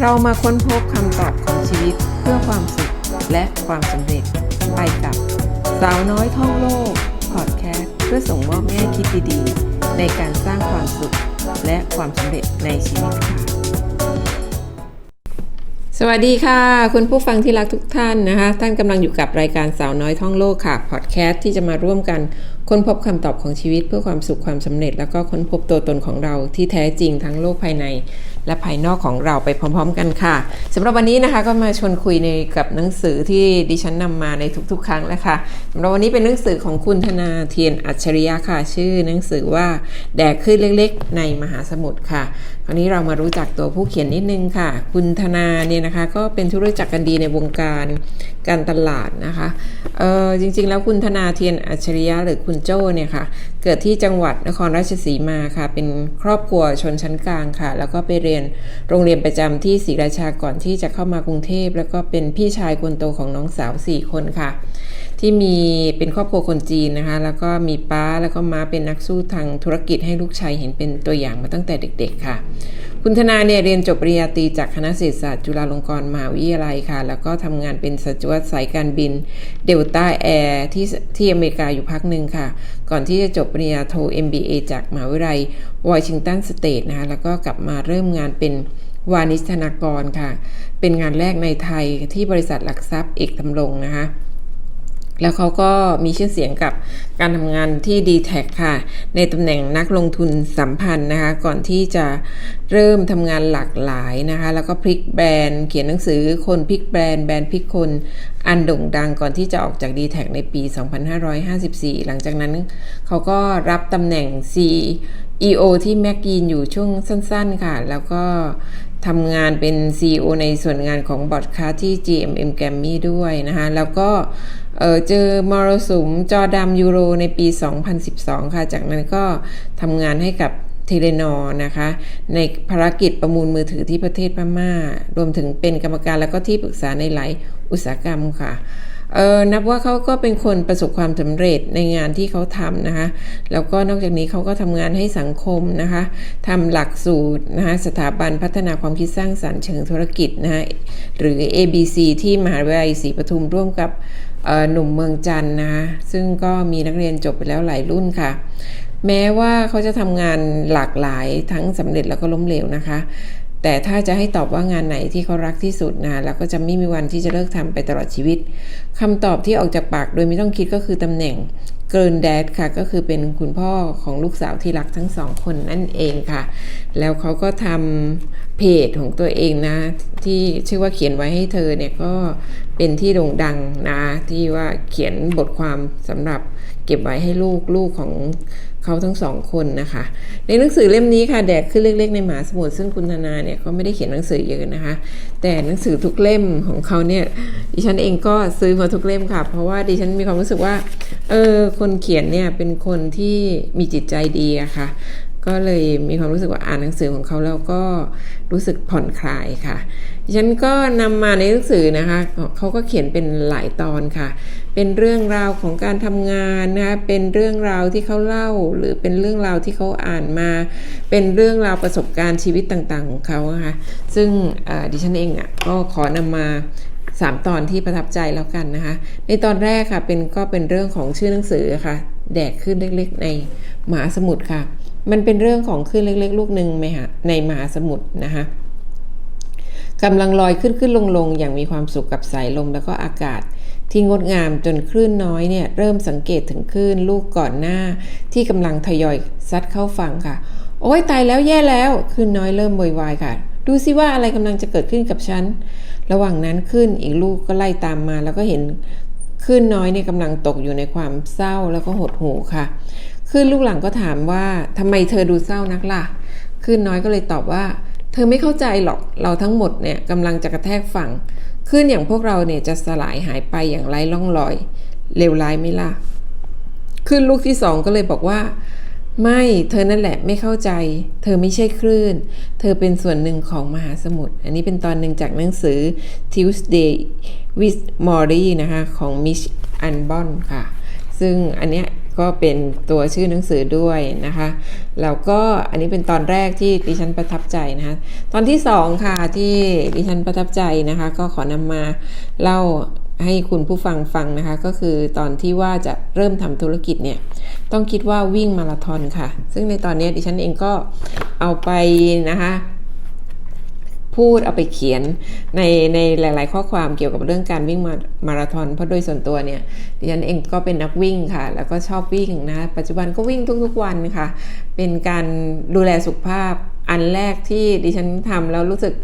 เรามาค้นพบคำตอบของชีวิตเพื่อความสุขและความสำเร็จ ไปกับสาวน้อยท่องโลกพอดแคสต์เพื่อส่งมอบแง่คิดดีๆ ในการสร้างความสุขและความสำเร็จในชีวิตค่ะ สวัสดีค่ะ คุณผู้ฟังที่รักทุกท่านนะคะ ท่านกำลังอยู่กับรายการสาวน้อยท่องโลกค่ะพอดแคสต์ที่จะมาร่วมกันค้นพบคำตอบของชีวิตเพื่อความสุขความสำเร็จ แล้วก็ค้นพบตัวตนของเราที่แท้จริงทั้งโลกภายใน และภายนอกของเราไปพร้อม ๆ กันค่ะสำหรับวันนี้นะคะก็มาชวนคุยในกับหนังสือที่ดิฉันนำมาในทุกๆ ครั้งแล้วค่ะสำหรับวันนี้เป็นหนังสือของคุณธนาเทียนอัจฉริยะค่ะ ชื่อหนังสือว่าแดกขึ้นเล็กๆ ในมหาสมุทรค่ะคราวนี้เรามารู้จักตัวผู้เขียนนิดนึงค่ะ คุณธนาเนี่ยนะคะก็เป็นที่รู้จักกันดีในวงการการตลาดนะคะเออจริงๆ แล้วคุณธนาเทียนอัจฉริยะหรือคุณโจ้เนี่ยค่ะ เกิดที่จังหวัดนครราชสีมาค่ะ เป็นครอบครัวชนชั้นกลางค่ะ แล้วก็ไปเรียนโรงเรียนประจำที่ศรีราชาก่อนที่จะเข้ามากรุงเทพ แล้วก็เป็นพี่ชายคนโตของน้องสาว 4 คนค่ะ ที่มีเป็นครอบครัวคนจีนนะคะ แล้วก็มีป้าแล้วก็ม้าเป็นนักสู้ทางธุรกิจให้ลูกชายเห็นเป็นตัวอย่างมาตั้งแต่เด็ก ๆ ค่ะ คุณธนาเนี่ยเรียนจบปริญญาตรีจากคณะเศรษฐศาสตร์จุฬาลงกรณ์มหาวิทยาลัยค่ะ แล้วก็ทำงานเป็นสจวตสายการบินเดลต้าแอร์ที่ที่อเมริกาอยู่พักหนึ่งค่ะ ก่อนที่จะจบปริญญาโท MBA จากมหาวิทยาลัยวอชิงตันสเตทนะคะ แล้วก็กลับมาเริ่มงานเป็นวานิชธนากรค่ะ เป็นงานแรกในไทยที่บริษัทหลักทรัพย์เอกทำรงนะคะ แล้วเขาก็มีชื่อเสียงกับการทำงานที่ d t แทค่ะ ในตำแหน่งนักลงทุนสัมพันธ์นะคะ ก่อนที่จะเริ่มทำงานหลากหลายนะคะ แล้วก็พลิกแบรนด์เขียนหนังสือคนพลิกแบรนด์แบรนด์พลิกคนอันโด่งดังก่อนที่จะออกจาก d t แทในปี 2554 หลังจากนั้นเขาก็รับตำแหน่ง CEO ที่แมกกีนอยู่ช่วงสั้น ๆ ค่ะ แล้วก็ ทำงานเป็น CEO ในส่วนงานของบอร์ดคาที่ GMM g r a m m y ด้วยนะคะแล้วก็เเจอมรสุมจอดำยูโรในปี 2012 ค่ะ จากนั้นก็ทำงานให้กับเทเลนอนะคะ ในภารกิจประมูลมือถือที่ประเทศพม่า รวมถึงเป็นกรรมการแล้วก็ที่ปรึกษาในหลายอุตสาหกรรมค่ะ เออนับว่าเขาก็เป็นคนประสบความสำเร็จในงานที่เขาทำนะคะ แล้วก็นอกจากนี้เขาก็ทำงานให้สังคมนะคะทำหลักสูตรนะคะสถาบันพัฒนาความคิดสร้างสรรค์เชิงธุรกิจนะคะหรือ ABC ที่มหาวิทยาลัยศรีปทุมร่วมกับหนุ่มเมืองจันนะคะซึ่งก็มีนักเรียนจบไปแล้วหลายรุ่นค่ะ แม้ว่าเขาจะทำงานหลากหลายทั้งสำเร็จแล้วก็ล้มเหลวนะคะ แต่ถ้าจะให้ตอบว่างานไหนที่เขารักที่สุดนะแล้วก็จะไม่มีวันที่จะเลิกทำไปตลอดชีวิตคำตอบที่ออกจากปากโดยไม่ต้องคิดก็คือตำแหน่งเกินแดดค่ะ ก็คือเป็นคุณพ่อของลูกสาวที่รักทั้งสองคนนั่นเองค่ะ แล้วเขาก็ทำเพจของตัวเองนะ ที่ชื่อว่าเขียนไว้ให้เธอเนี่ยก็เป็นที่โด่งดังนะ ที่ว่าเขียนบทความสำหรับเก็บไว้ให้ลูกลูกของ เขาทั้งสองคนนะคะ ในหนังสือเล่มนี้ค่ะแดกขึ้นเล็กๆในหมาสมุทรซึ่งคุณธนาเนี่ยก็ไม่ได้เขียนหนังสือเยอะนะคะ แต่หนังสือทุกเล่มของเขาเนี่ยดิฉันเองก็ซื้อมาทุกเล่มค่ะ เพราะว่าดิฉันมีความรู้สึกว่าเออคนเขียนเนี่ยเป็นคนที่มีจิตใจดีอะค่ะก็เลยมีความรู้สึกว่าอ่านหนังสือของเขาแล้วก็รู้สึกผ่อนคลายค่ะดิฉันก็นำมาในหนังสือนะคะ เขาก็เขียนเป็นหลายตอนค่ะ เป็นเรื่องราวของการทำงานนะคะเป็นเรื่องราวที่เขาเล่า หรือเป็นเรื่องราวที่เขาอ่านมา เป็นเรื่องราวประสบการณ์ชีวิตต่างๆ ของเขาค่ะซึ่งดิฉันเองอะก็ขอนำมาสามตอนที่ประทับใจแล้วกันนะคะ ในตอนแรกค่ะเป็นก็เป็นเรื่องของชื่อหนังสือค่ะ แดกขึ้นเล็กๆ ในมหาสมุทรค่ะ มันเป็นเรื่องของคลื่นเล็ก ๆ ลูกหนึ่งไหมคะในมหาสมุทรนะคะกำลังลอยขึ้นขึ้นลงลงอย่างมีความสุขกับสายลมแล้วก็อากาศ ที่งดงามจนคลื่นน้อยเนี่ยเริ่มสังเกตถึงคลื่นลูกก่อนหน้า ที่กำลังทยอยซัดเข้าฝั่งค่ะ โอ้ยตายแล้วแย่แล้วคลื่นน้อยเริ่มวอยวายค่ะ ดูซิว่าอะไรกำลังจะเกิดขึ้นกับฉัน ระหว่างนั้นขึ้นอีกลูกก็ไล่ตามมา แล้วก็เห็นขึ้นน้อยเนี่ยกำลังตกอยู่ในความเศร้าแล้วก็หดหู่ค่ะขึ้นลูกหลังก็ถามว่าทำไมเธอดูเศร้านักล่ะขึ้นน้อยก็เลยตอบว่า เธอไม่เข้าใจหรอกเราทั้งหมดเนี่ยกำลังจะกระแทกฝั่ง ขึ้นอย่างพวกเราเนี่ยจะสลายหายไปอย่างไร้ร่องรอยเลวร้ายไม่ล่ะขึ้นลูกที่สองก็เลยบอกว่า ไม่เธอนั่นแหละไม่เข้าใจ เธอไม่ใช่คลื่น เธอเป็นส่วนหนึ่งของมหาสมุทรอันนี้เป็นตอนหนึ่งจากหนังสือ Tuesday with Maury นะคะ ของ Mitch a n b o n ค่ะ ซึ่งอันเนี้ย ก็เป็นตัวชื่อหนังสือด้วยนะคะแล้วก็อันนี้เป็นตอนแรกที่ดิฉันประทับใจนะคะตอนที่สองค่ะที่ดิฉันประทับใจนะคะก็ขอนำมาเล่าให้คุณผู้ฟังฟังนะคะ ก็คือตอนที่ว่าจะเริ่มทำธุรกิจเนี่ย ต้องคิดว่าวิ่งมาราธอนค่ะ ซึ่งในตอนนี้ดิฉันเองก็เอาไปนะคะ พูดเอาไปเขียนในในหลาย ๆ ข้อความเกี่ยวกับเรื่องการวิ่งมามาราธอนเพราะโดยส่วนตัวเนี่ยดิฉันเองก็เป็นนักวิ่งค่ะ แล้วก็ชอบวิ่งนะปัจจุบันก็วิ่งทุก ๆ วันค่ะ เป็นการดูแลสุขภาพ อันแรกที่ดิฉันทำแล้วรู้สึก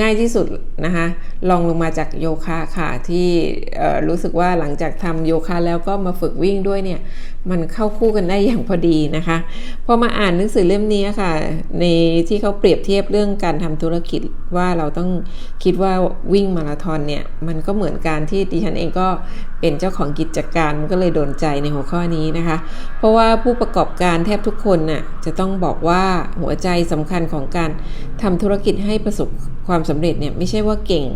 ง่ายที่สุดนะคะลองลงมาจากโยคะค่ะที่รู้สึกว่าหลังจากทำโยคะแล้วก็มาฝึกวิ่งด้วยเนี่ยมันเข้าคู่กันได้อย่างพอดีนะคะพอมาอ่านหนังสือเล่มนี้ค่ะในที่เขาเปรียบเทียบเรื่องการทำธุรกิจว่าเราต้องคิดว่าวิ่งมาราธอนเนี่ยมันก็เหมือนการที่ดิฉันเองก็ เป็นเจ้าของกิจการก็เลยโดนใจในหัวข้อนี้นะคะ เพราะว่าผู้ประกอบการแทบทุกคนน่ะจะต้องบอกว่าหัวใจสำคัญของการทำธุรกิจให้ประสบความสำเร็จเนี่ยไม่ใช่ว่าเก่ง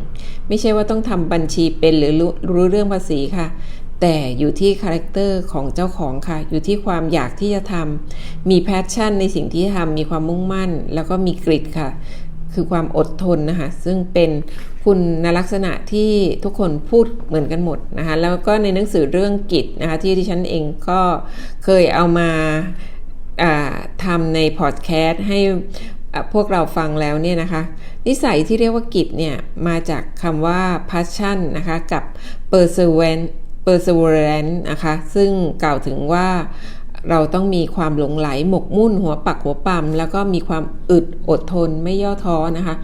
ไม่ใช่ว่าต้องทำบัญชีเป็นหรือรู้รู้เรื่องภาษีค่ะแต่อยู่ที่คาแรคเตอร์ของเจ้าของค่ะ อยู่ที่ความอยากที่จะทำมีแพชชั่นในสิ่งที่ทำมีความมุ่งมั่น แล้วก็มีกริดค่ะ คือความอดทนนะคะ ซึ่งเป็นคุณลักษณะที่ทุกคนพูดเหมือนกันหมดนะคะ แล้วก็ในหนังสือเรื่องกิจนะคะ ที่ที่ฉันเองก็เคยเอามาทำในพอดแคสต์ให้พวกเราฟังแล้วเนี่ยนะคะ นิสัยที่เรียกว่ากิจเนี่ย มาจากคำว่า passion นะคะ กับ perseverance perseverance นะคะ ซึ่งกล่าวถึงว่า เราต้องมีความหลงไหลหมกมุ่นหัวปักหัวปั๊มแล้วก็มีความอึดอดทนไม่ย่อท้อนะคะ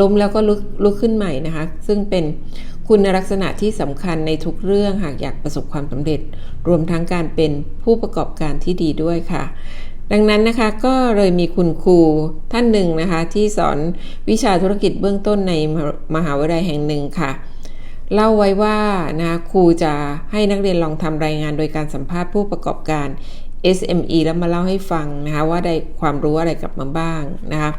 ล้มแล้วก็ลุกลุกขึ้นใหม่นะคะ ซึ่งเป็นคุณลักษณะที่สำคัญในทุกเรื่องหากอยากประสบความสำเร็จ รวมทั้งการเป็นผู้ประกอบการที่ดีด้วยค่ะ ดังนั้นนะคะก็เลยมีคุณครูท่านหนึ่งนะคะ ที่สอนวิชาธุรกิจเบื้องต้นในมหาวิทยาลัยแห่งหนึ่งค่ะเล่าไว้ว่านะครูจะให้นักเรียนลองทำรายงานโดยการสัมภาษณ์ผู้ประกอบการ SME แล้วมาเล่าให้ฟังนะคะว่าได้ความรู้อะไรกลับมาบ้างนะคะ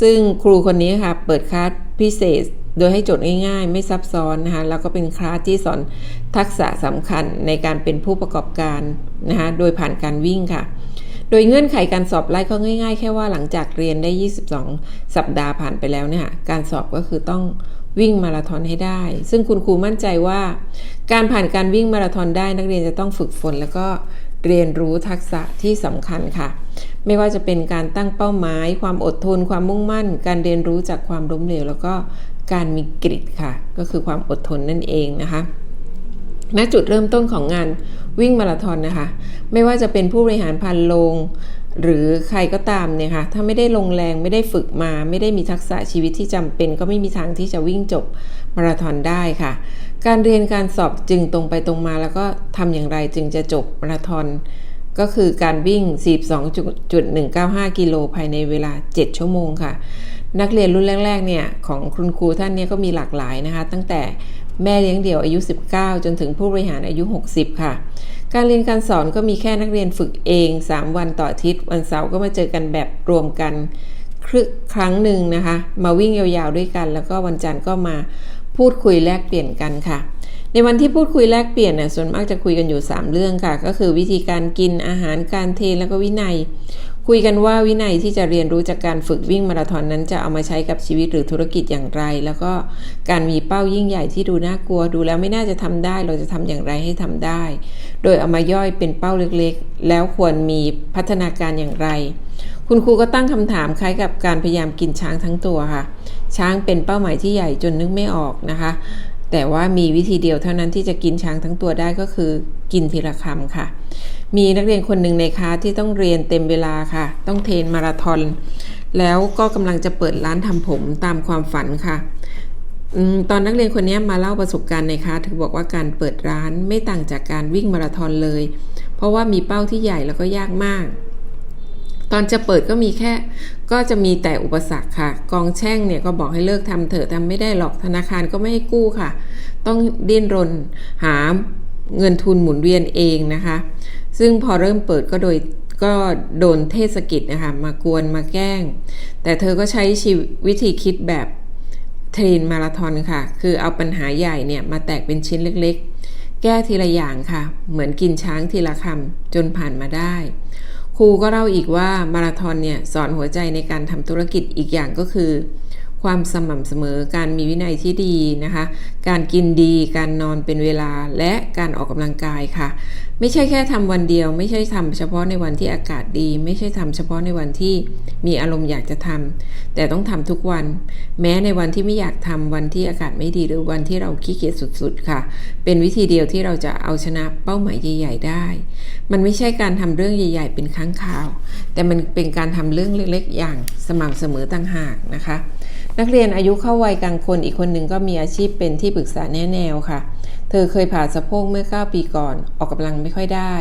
ซึ่งครูคนนี้ค่ะเปิดคลาสพิเศษ โดยให้โจทย์ง่ายๆ ไม่ซับซ้อนนะคะแล้วก็เป็นคลาสที่สอนทักษะสำคัญในการเป็นผู้ประกอบการนะคะโดยผ่านการวิ่งค่ะ โดยเงื่อนไขการสอบไล่ก็ง่าย ๆ แค่ว่าหลังจากเรียนได้ 22 สัปดาห์ผ่านไปแล้วเนี่ยการสอบก็คือต้องวิ่งมาราธอนให้ได้ ซึ่งคุณครูมั่นใจว่า การผ่านการวิ่งมาราธอนได้นักเรียนจะต้องฝึกฝนแล้วก็ เรียนรู้ทักษะที่สำคัญค่ะ ไม่ว่าจะเป็นการตั้งเป้าหมาย ความอดทน ความมุ่งมั่น การเรียนรู้จากความล้มเหลว แล้วก็การมีกริดค่ะ ก็คือความอดทนนั่นเองนะคะณจุดเริ่มต้นของงานวิ่งมาราธอนนะคะ ไม่ว่าจะเป็นผู้บริหารพันโลง หรือใครก็ตามเนี่ยค่ะ ถ้าไม่ได้ลงแรงไม่ได้ฝึกมา ไม่ได้มีทักษะชีวิตที่จำเป็น ก็ไม่มีทางที่จะวิ่งจบมาราธอนได้ค่ะ การเรียนการสอบจึงตรงไปตรงมาแล้วก็ทำอย่างไรจึงจะจบมาราธอนก็คือการวิ่ง 42.195 กิโลภายในเวลา 7 ชั่วโมงค่ะ นักเรียนรุ่นแรกๆเนี่ยของคุณครูท่านนี้ก็มีหลากหลายนะคะ ตั้งแต่แม่เลี้ยงเดี่ยวอายุ 19 จนถึงผู้บริหารอายุ 60 ค่ะ การเรียนการสอนก็มีแค่นักเรียนฝึกเอง 3 วันต่ออาทิตย์ วันเสาร์ก็มาเจอกันแบบรวมกันครั้งหนึ่งนะคะ มาวิ่งยาวๆด้วยกัน แล้วก็วันจันทร์ก็มา พูดคุยแลกเปลี่ยนกันค่ะ ในวันที่พูดคุยแลกเปลี่ยนเนี่ยส่วนมากจะคุยกันอยู่ 3 เรื่องค่ะ ก็คือวิธีการกินอาหารการเทแล้วก็วินัย คุยกันว่าวินัยที่จะเรียนรู้จากการฝึกวิ่งมาราธอนนั้นจะเอามาใช้กับชีวิตหรือธุรกิจอย่างไร แล้วก็การมีเป้ายิ่งใหญ่ที่ดูน่ากลัวดูแล้วไม่น่าจะทำได้ เราจะทำอย่างไรให้ทำได้ โดยเอามาย่อยเป็นเป้าเล็กๆ แล้วควรมีพัฒนาการอย่างไร คุณครูก็ตั้งคำถามคล้ายกับการพยายามกินช้างทั้งตัวค่ะ ช้างเป็นเป้าหมายที่ใหญ่จนนึกไม่ออกนะคะ แต่ว่ามีวิธีเดียวเท่านั้นที่จะกินช้างทั้งตัวได้ก็คือกินทีละคำค่ะ มีนักเรียนคนหนึ่งในคลาสที่ต้องเรียนเต็มเวลาค่ะ ต้องเทรนมาราธอนแล้วก็กำลังจะเปิดร้านทำผมตามความฝันค่ะตอนนักเรียนคนนี้มาเล่าประสบการณ์ในคลาสถือบอกว่าการเปิดร้านไม่ต่างจากการวิ่งมาราธอนเลย เพราะว่ามีเป้าที่ใหญ่แล้วก็ยากมาก ตอนจะเปิดก็มีแค่ ก็จะมีแต่อุปสรรคค่ะ กองแช่งเนี่ยก็บอกให้เลิกทำเถอะทำไม่ได้หรอกธนาคารก็ไม่ให้กู้ค่ะ ต้องดิ้นรนหาเงินทุนหมุนเวียนเองนะคะ ซึ่งพอเริ่มเปิดก็โดยก็โดนเทศกิจนะคะมากวนมาแกล้ง แต่เธอก็ใช้ชีวิธีคิดแบบเทรนมาราธอนค่ะ คือเอาปัญหาใหญ่เนี่ยมาแตกเป็นชิ้นเล็กๆ แก้ทีละอย่างค่ะ เหมือนกินช้างทีละคำจนผ่านมาได้ ครูก็เล่าอีกว่ามาราธอนเนี่ยสอนหัวใจในการทำธุรกิจอีกอย่างก็คือ ความสม่ำเสมอการมีวินัยที่ดีนะคะ การกินดี การนอนเป็นเวลาและการออกกำลังกายค่ะ ไม่ใช่แค่ทำวันเดียว ไม่ใช่ทำเฉพาะในวันที่อากาศดี ไม่ใช่ทำเฉพาะในวันที่มีอารมณ์อยากจะทำแต่ต้องทำทุกวัน แม้ในวันที่ไม่อยากทำวันที่อากาศไม่ดีหรือวันที่เราขี้เกียจสุดๆค่ะ เป็นวิธีเดียวที่เราจะเอาชนะเป้าหมายใหญ่ ๆ ได้ มันไม่ใช่การทำเรื่องใหญ่ ๆ เป็นครั้งคราว แต่มันเป็นการทำเรื่องเล็กๆ อย่างสม่ำเสมอต่างหากนะคะ นักเรียนอายุเข้าวัยกลางคนอีกคนหนึ่งก็มีอาชีพเป็นที่ปรึกษาแนแนวค่ะ ธอเคยผ่าสะโพกเมื่อ 9 ปีก่อน ออกกำลังไม่ค่อยได้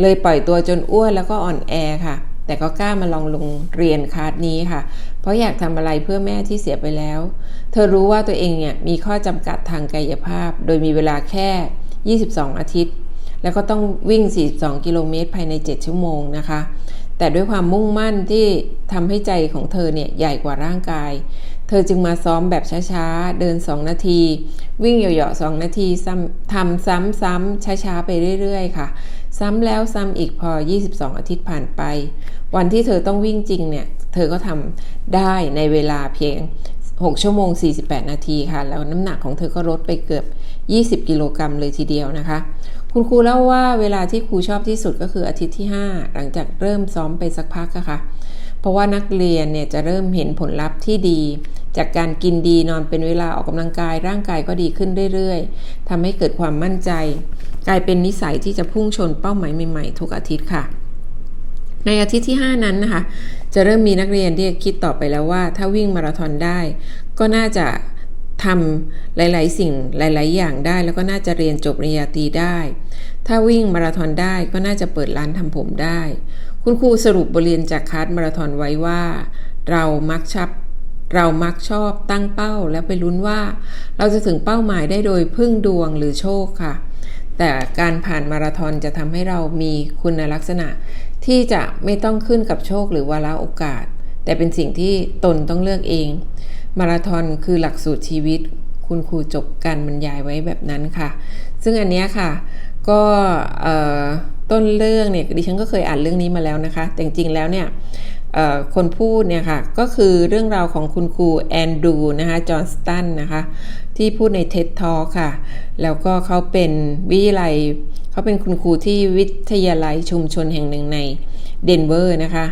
เลยปล่อยตัวจนอ้วนแล้วก็อ่อนแอค่ะ แต่ก็กล้ามาลองลงเรียนคาสนี้ค่ะ เพราะอยากทำอะไรเพื่อแม่ที่เสียไปแล้ว เธอรู้ว่าตัวเองเนี่ยมีข้อจำกัดทางกายภาพ โดยมีเวลาแค่ 22 อาทิตย์ แล้วก็ต้องวิ่ง 42 กิโลเมตรภายใน 7 ชั่วโมงนะคะ แต่ด้วยความมุ่งมั่นที่ทำให้ใจของเธอเนี่ยใหญ่กว่าร่างกาย เธอจึงมาซ้อมแบบช้าๆ เดิน 2 นาที วิ่งเหยาะๆ2นาทีทำซ้ำๆช้าๆ ไปเรื่อยๆ ค่ะ ซ้ำแล้วซ้ำอีกพอ 22 อาทิตย์ผ่านไป วันที่เธอต้องวิ่งจริงเนี่ย เธอก็ทำได้ในเวลาเพียง 6 ชั่วโมง 48 นาทีค่ะ แล้วน้ำหนักของเธอก็ลดไปเกือบ 20 กิโลกรัมเลยทีเดียวนะคะ คุณครูเล่าว่าเวลาที่ครูชอบที่สุดก็คืออาทิตย์ที่ 5 หลังจากเริ่มซ้อมไปสักพักอะค่ะ เพราะว่านักเรียนเนี่ยจะเริ่มเห็นผลลัพธ์ที่ดี จากการกินดีนอนเป็นเวลาออกกำลังกายร่างกายก็ดีขึ้นเรื่อยๆทำให้เกิดความมั่นใจ กลายเป็นนิสัยที่จะพุ่งชนเป้าหมายใหม่ๆ ทุกอาทิตย์ค่ะ ในอาทิตย์ที่ 5 นั้นนะคะ จะเริ่มมีนักเรียนที่คิดต่อไปแล้วว่า ถ้าวิ่งมาราธอนได้ ก็น่าจะทำหลาย ๆ สิ่งหลาย ๆ อย่างได้ แล้วก็น่าจะเรียนจบปริญญาตรีได้ ถ้าวิ่งมาราธอนได้ก็น่าจะเปิดร้านทำผมได้ คุณครูสรุปบทเรียนจากคลาสมาราธอนไว้ว่า เรามักชับ เรามักชอบตั้งเป้าแล้วไปลุ้นว่า เราจะถึงเป้าหมายได้โดยพึ่งดวงหรือโชคค่ะ แต่การผ่านมาราธอนจะทำให้เรามีคุณลักษณะ ที่จะไม่ต้องขึ้นกับโชคหรือวาระโอกาส แต่เป็นสิ่งที่ตนต้องเลือกเอง มาราธอนคือหลักสูตรชีวิต คุณครูจบการบรรยายไว้แบบนั้นค่ะ ซึ่งอันนี้ค่ะ ก็ต้นเรื่องเนี่ยดิฉันก็เคยอ่านเรื่องนี้มาแล้วนะคะ แต่จริงๆแล้วเนี่ย คนพูดเนี่ยค่ะก็คือเรื่องราวของคุณครูแอนดูนะคะจอห์นสตันนะคะที่พูดใน TED Talk ค่ะ แล้วก็เขาเป็นวิทยาลัยเขาเป็นคุณครูที่วิทยาลัยชุมชนแห่งหนึ่งในเดนเวอร์นะคะ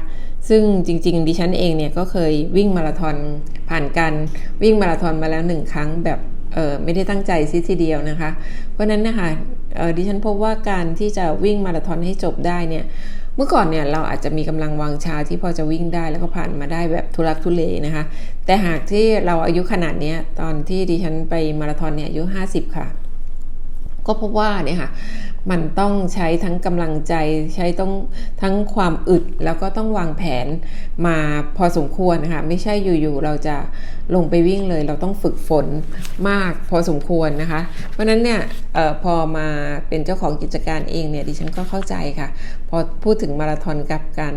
ซึ่งจริง ๆ ดิฉันเองเนี่ยก็เคยวิ่งมาราธอนผ่านการวิ่งมาราธอนมาแล้วหนึ่งครั้งแบบเออไม่ได้ตั้งใจซิทีเดียวนะคะ เพราะนั้นนะคะดิฉันพบว่าการที่จะวิ่งมาราธอนให้จบได้เนี่ย เมื่อก่อนเนี่ยเราอาจจะมีกำลังวังชาที่พอจะวิ่งได้แล้วก็ผ่านมาได้แบบทุรักทุเลนะคะ แต่หากที่เราอายุขนาดนี้ตอนที่ดิฉันไปมาราธอนเนี่ยอายุ 50 ค่ะ ก็พบว่าเนี่ยค่ะมันต้องใช้ทั้งกำลังใจใช้ต้องทั้งความอึดแล้วก็ต้องวางแผนมาพอสมควรนะคะไม่ใช่อยู่ๆเราจะลงไปวิ่งเลย เราต้องฝึกฝนมากพอสมควรนะคะ เพราะนั้นเนี่ยออพอมาเป็นเจ้าของกิจการเองเนี่ยดิฉันก็เข้าใจค่ะ พอพูดถึงมาราธอนกับการ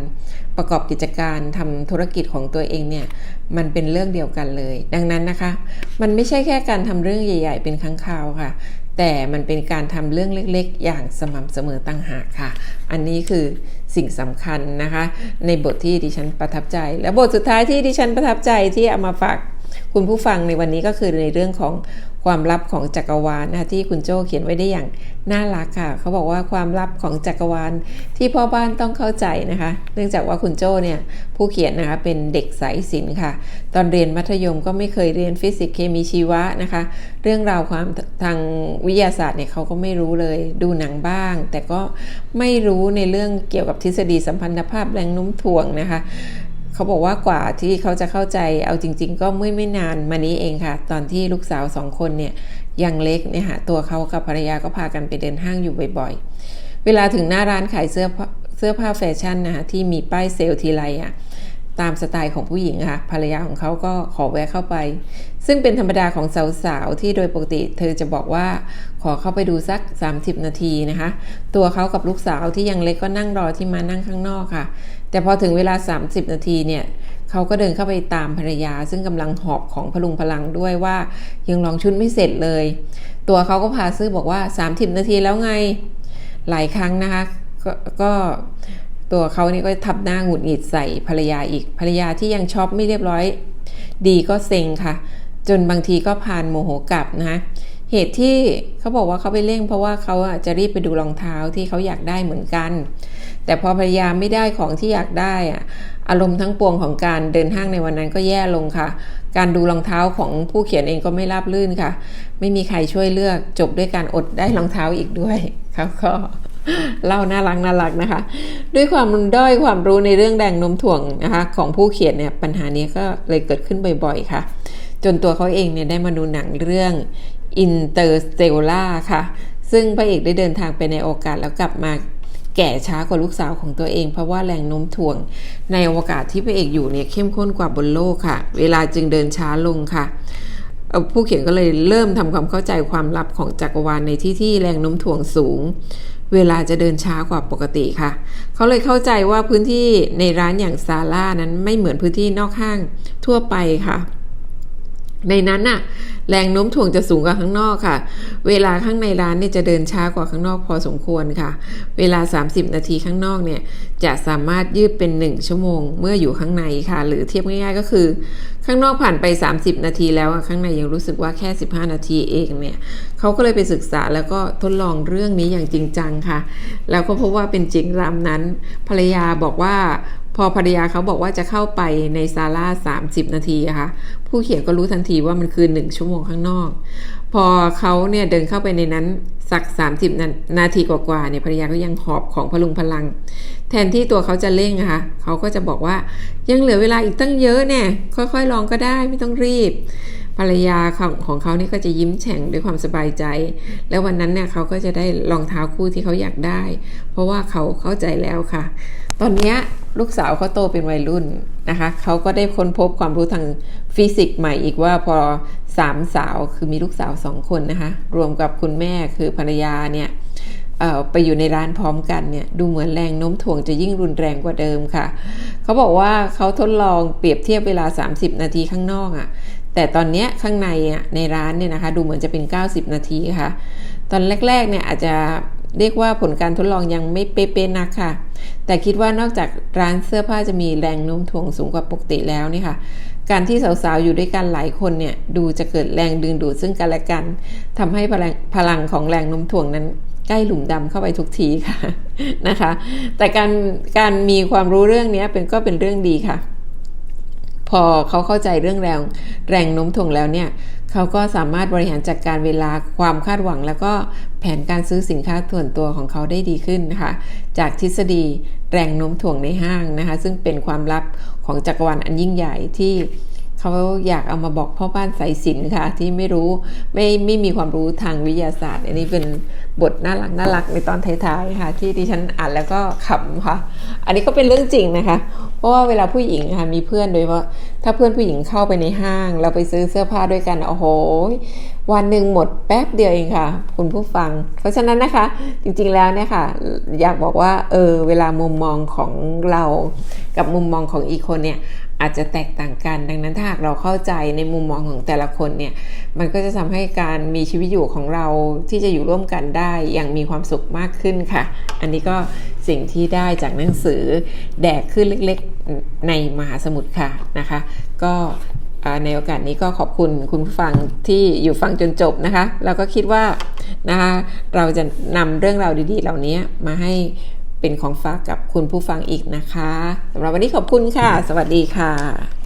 ประกอบกิจการทำธุรกิจของตัวเองเนี่ยมันเป็นเรื่องเดียวกันเลย ดังนั้นนะคะ มันไม่ใช่แค่การทำเรื่องใหญ่ ๆ เป็นครั้งคราวค่ะ แต่มันเป็นการทำเรื่องเล็กๆ อย่างสม่ำเสมอตั้งหากค่ะ อันนี้คือสิ่งสำคัญนะคะ ในบทที่ดิฉันประทับใจ และบทสุดท้ายที่ดิฉันประทับใจที่เอามาฝากคุณผู้ฟังในวันนี้ก็คือในเรื่องของความลับของจักรวาลนะที่คุณโจเขียนไว้ได้อย่าง น่ารักค่ะ เขาบอกว่าความลับของจักรวาลที่พ่อบ้านต้องเข้าใจนะคะ เนื่องจากว่าคุณโจเนี่ยผู้เขียนนะคะเป็นเด็กสายศิลป์ค่ะ ตอนเรียนมัธยมก็ไม่เคยเรียนฟิสิกส์เคมีชีวะนะคะ เรื่องราวความทางวิทยาศาสตร์เนี่ยเขาก็ไม่รู้เลยดูหนังบ้าง แต่ก็ไม่รู้ในเรื่องเกี่ยวกับทฤษฎีสัมพันธภาพแรงโน้มถ่วงนะคะเขาบอกว่ากว่าที่เขาจะเข้าใจเอาจริง ๆ ก็ไม่ไม่นานมานี้เองค่ะ ตอนที่ลูกสาวสองคนเนี่ย ยังเล็กเนี่ยค่ะตัวเขากับภรรยาก็พากันไปเดินห้างอยู่บ่อยๆ เวลาถึงหน้าร้านขายเสื้อเสื้อผ้าแฟชั่นนะคะที่มีป้ายเซลล์ทีไรอะตามสไตล์ของผู้หญิงค่ะ ภรรยาของเขาก็ขอแวะเข้าไป ซึ่งเป็นธรรมดาของสาวๆ ที่โดยปกติเธอจะบอกว่าขอเข้าไปดูสัก 30 นาทีนะคะ ตัวเขากับลูกสาวที่ยังเล็กก็นั่งรอที่มานั่งข้างนอกค่ะ แต่พอถึงเวลา 30 นาทีเนี่ยเขาก็เดินเข้าไปตามภรรยา ซึ่งกำลังหอบของพลุงพลังด้วยว่า ยังลองชุดไม่เสร็จเลย ตัวเขาก็พาซื้อบอกว่า 30 นาทีแล้วไงหลายครั้งนะคะกก็ตัวเขานี่ก็ทับหน้าหงุดหงิดใส่ภรรยาอีกภรรยาที่ยังช็อปไม่เรียบร้อย ดีก็เซ็งค่ะ จนบางทีก็พานโมโหกลับนะเหตุที่เขาบอกว่าเขาไปเร่งเพราะว่าเขาจะรีบไปดูรองเท้าที่เขาอยากได้เหมือนกัน แต่พอภรรยามไม่ได้ของที่อยากได้อะอารมณ์ทั้งปวงของการเดินห้างในวันนั้นก็แย่ลงค่ะ การดูรองเท้าของผู้เขียนเองก็ไม่ราบรื่นค่ะ ไม่มีใครช่วยเลือกจบด้วยการอดได้รองเท้าอีกด้วยเขาก็เล่าน่ารักน่ารักนะคะ ด้วยความด้อยความรู้ในเรื่องแรงนมถ่วงนะคะของผู้เขียนเนี่ยปัญหานี้ก็เลยเกิดขึ้นบ่อยๆค่ะ จนตัวเขาเองเนี่ยได้มาดูหนังเรื่อง Interstellar ค่ะ ซึ่งพระเอกได้เดินทางไปในโอกาสแล้วกลับมา แก่ช้ากว่าลูกสาวของตัวเอง เพราะว่าแรงโน้มถ่วง ในอวกาศที่พระเอกอยู่เนี่ยเข้มข้นกว่าบนโลกค่ะ เวลาจึงเดินช้าลงค่ะผู้เขียนก็เลยเริ่มทำความเข้าใจความลับของจักรวาลในที่ที่แรงโน้มถ่วงสูง เวลาจะเดินช้ากว่าปกติค่ะ เขาเลยเข้าใจว่าพื้นที่ในร้านอย่างซาร่านั้นไม่เหมือนพื้นที่นอกห้างทั่วไปค่ะ ในนั้นน่ะแรงโน้มถ่วงจะสูงกว่าข้างนอกค่ะ เวลาข้างในร้านเนี่ยจะเดินช้ากว่าข้างนอกพอสมควรค่ะ เวลา 30 นาทีข้างนอกเนี่ยจะสามารถยืดเป็น 1 ชั่วโมง เมื่ออยู่ข้างในค่ะ หรือเทียบง่ายๆก็คือ ข้างนอกผ่านไป 30 นาทีแล้วข้างในยังรู้สึกว่าแค่ 15 นาทีเองเนี่ยเขาก็เลยไปศึกษาแล้วก็ทดลองเรื่องนี้อย่างจริงจังค่ะ แล้วก็พบว่าเป็นจริงตามนั้น ภรรยาบอกว่าพอภรรยาเขาบอกว่าจะเข้าไปในซาร่า30 นาทีค่ะ ผู้เขียนก็รู้ทันทีว่ามันคือ1ชั่วโมงข้างนอก พอเขาเนี่ยเดินเข้าไปในนั้นสัก 30 นานาทีกว่าๆเนี่ยภรรยาก็ยังหอบของพลุงพลัง แทนที่ตัวเขาจะเร่งอะคะ่ะเขาก็จะบอกว่ายังเหลือเวลาอีกตั้งเยอะเนี่ยค่อยๆลองก็ได้ไม่ต้องรีบ ภรรยาของของเขานี่ก็จะยิ้มแฉ่งด้วยความสบายใจ แล้ววันนั้นเนี่ยเขาก็จะได้รองเท้าคู่ที่เขาอยากได้ เพราะว่าเขาเข้าใจแล้วค่ะ ตอนนี้ลูกสาวเขาโตเป็นวัยรุ่นนะคะเขาก็ได้ค้นพบความรู้ทางฟิสิกส์ใหม่อีกว่าพอสามสาวคือมีลูกสาวสองคนนะคะ รวมกับคุณแม่คือภรรยาเนี่ยไปอยู่ในร้านพร้อมกันเนี่ยดูเหมือนแรงโน้มถ่วงจะยิ่งรุนแรงกว่าเดิมค่ะ เขาบอกว่าเขาทดลองเปรียบเทียบเวลา 30 นาทีข้างนอกอะ่ะแต่ตอนนี้ข้างในอะในร้านเนี่ยนะคะดูเหมือนจะเป็น 90 นาทีค่ะ ตอนแรกๆเนี่ยอาจจะ เรียกว่าผลการทดลองยังไม่เป๊ะๆนักค่ะ แต่คิดว่านอกจากร้านเสื้อผ้าจะมีแรงโน้มถ่วงสูงกว่าปกติแล้วนี่ค่ะ การที่สาวๆ อยู่ด้วยกันหลายคนเนี่ย ดูจะเกิดแรงดึงดูดซึ่งกันและกันทำให้พลังพลังของแรงโน้มถ่วงนั้นใกล้หลุมดำเข้าไปทุกทีค่ะนะคะ แต่การการมีความรู้เรื่องนี้เป็นก็เป็นเรื่องดีค่ะ พอเขาเข้าใจเรื่องแรงแรงโน้มถ่วงแล้วเนี่ย เขาก็สามารถบริหารจัดการเวลาความคาดหวัง แล้วก็แผนการซื้อสินค้าส่วนตัวของเขาได้ดีขึ้นนะคะจากทฤษฎีแรงโน้มถ่วงในห้างนะคะ ซึ่งเป็นความลับของจักรวาลอันยิ่งใหญ่ที่ เขาอยากเอามาบอกพ่อบ้านสายสินค่ะ ที่ไม่รู้ไม่ไม่มีความรู้ทางวิทยาศาสตร์ อันนี้เป็นบทน่ารักน่ารักในตอนท้ายๆค่ะ ที่ดิฉันอ่านแล้วก็ขำค่ะ อันนี้ก็เป็นเรื่องจริงนะคะ เพราะว่าเวลาผู้หญิงค่ะมีเพื่อนโดยว่าถ้าเพื่อนผู้หญิงเข้าไปในห้าง เราไปซื้อเสื้อผ้าด้วยกันโอ้โหวันหนึ่งหมดแป๊บเดียวเองค่ะ คุณผู้ฟัง เพราะฉะนั้นนะคะ จริงๆแล้วเนี่ยค่ะ อยากบอกว่าเออเวลามุมมองของเรา กับมุมมองของอีกคนเนี่ย อาจจะแตกต่างกัน ดังนั้นถ้าหากเราเข้าใจในมุมมองของแต่ละคนเนี่ย มันก็จะทำให้การมีชีวิตอยู่ของเราที่จะอยู่ร่วมกันได้อย่างมีความสุขมากขึ้นค่ะ อันนี้ก็สิ่งที่ได้จากหนังสือแดกขึ้นเล็กๆในมหาสมุทรค่ะนะคะ ก็ในโอกาสนี้ก็ขอบคุณคุณผู้ฟังที่อยู่ฟังจนจบนะคะ แล้วก็คิดว่านะคะเราจะนำเรื่องราวดีๆ เหล่านี้มาให้ เป็นของฝากกับคุณผู้ฟังอีกนะคะสำหรับวันนี้ขอบคุณค่ะ สวัสดีค่ะ